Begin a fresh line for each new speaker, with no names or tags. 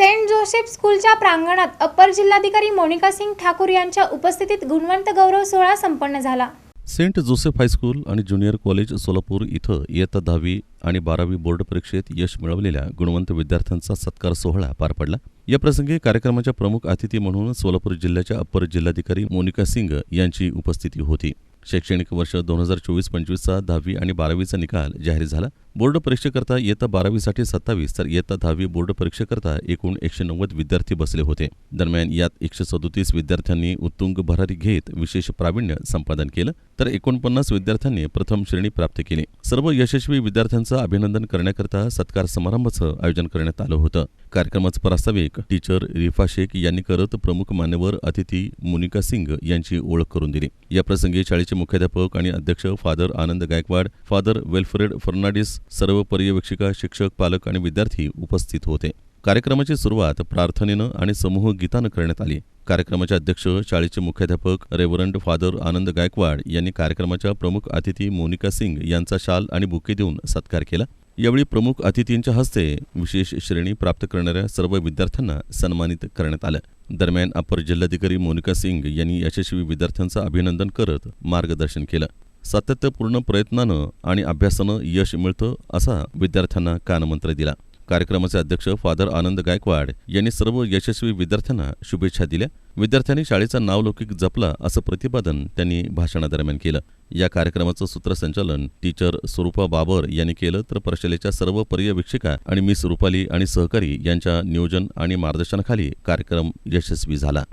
Saint Joseph स्कूलच्या प्रांगणात upper जिल्हाधिकारी मोनिका सिंग ठाकूर यांच्या उपस्थितीत गुणवंत गौरव सोहळा संपन्न झाला.
सेंट जोसेफ हायस्कूल आणि ज्युनियर कॉलेज सोलापूर इथं इयत्ता दहावी आणि बारावी बोर्ड परीक्षेत यश मिळवलेल्या गुणवंत विद्यार्थ्यांचा सत्कार सोहळा पार पडला. या प्रसंगी कार्यक्रमाच्या प्रमुख अतिथी म्हणून सोलापूर जिल्ह्याच्या अप्पर जिल्हाधिकारी मोनिका सिंग यांची उपस्थिती होती. शैक्षणिक वर्ष दोन हजार चोवीस पंचवीसचा दहावी आणि बारावीचा निकाल जाहीर झाला. बोर्ड परीक्षेकरता इयत्ता बारावीसाठी सत्तावीस तर इयत्ता दहावी बोर्ड परीक्षेकरता एकूण एकशे नव्वद विद्यार्थी बसले होते. दरम्यान यात एकशे सदोतीस विद्यार्थ्यांनी उत्तुंग भरारी घेत विशेष प्रावीण्य संपादन केलं तर एकोणपन्नास विद्यार्थ्यांनी प्रथम श्रेणी प्राप्त केली. सर्व यशस्वी विद्यार्थ्यांचं अभिनंदन करण्याकरता सत्कार समारंभाचं आयोजन करण्यात आलं होतं. कार्यक्रमाचं प्रास्ताविक टीचर रिफा शेख यांनी करत प्रमुख मान्यवर अतिथी मुनिका सिंग यांची ओळख करून दिली. या प्रसंगी शाळेचे मुख्याध्यापक आणि अध्यक्ष father Anand Gaikwad father Wilfred Fernandes सर्व पर्यवेक्षिका शिक्षक पालक आणि विद्यार्थी उपस्थित होते. कार्यक्रमाची सुरुवात प्रार्थनेनं आणि समूह गीतानं करण्यात आली. कार्यक्रमाचे अध्यक्ष शाळेचे मुख्याध्यापक रेव्हरंड फादर आनंद गायकवाड यांनी कार्यक्रमाच्या प्रमुख अतिथी मोनिका सिंग यांचा शाल आणि बुके देऊन सत्कार केला. यावेळी प्रमुख अतिथींच्या हस्ते विशेष श्रेणी प्राप्त करणाऱ्या सर्व विद्यार्थ्यांना सन्मानित करण्यात आलं. दरम्यान अपर जिल्हाधिकारी मोनिका सिंग यांनी यशस्वी विद्यार्थ्यांचं अभिनंदन करत मार्गदर्शन केलं. सातत्यपूर्ण प्रयत्नानं आणि अभ्यासानं यश मिळतं असा विद्यार्थ्यांना कानमंत्र दिला. कार्यक्रमाचे अध्यक्ष फादर आनंद गायकवाड यांनी सर्व यशस्वी विद्यार्थ्यांना शुभेच्छा दिल्या. विद्यार्थ्यांनी शाळेचा नावलौकिक जपला असं प्रतिपादन त्यांनी भाषणादरम्यान केलं. या कार्यक्रमाचं सूत्रसंचालन टीचर स्वरूपा बाबर यांनी केलं तर परिषदेच्या सर्व पर्यवेक्षिका आणि मिस रुपाली आणि सहकारी यांच्या नियोजन आणि मार्गदर्शनाखाली कार्यक्रम यशस्वी झाला.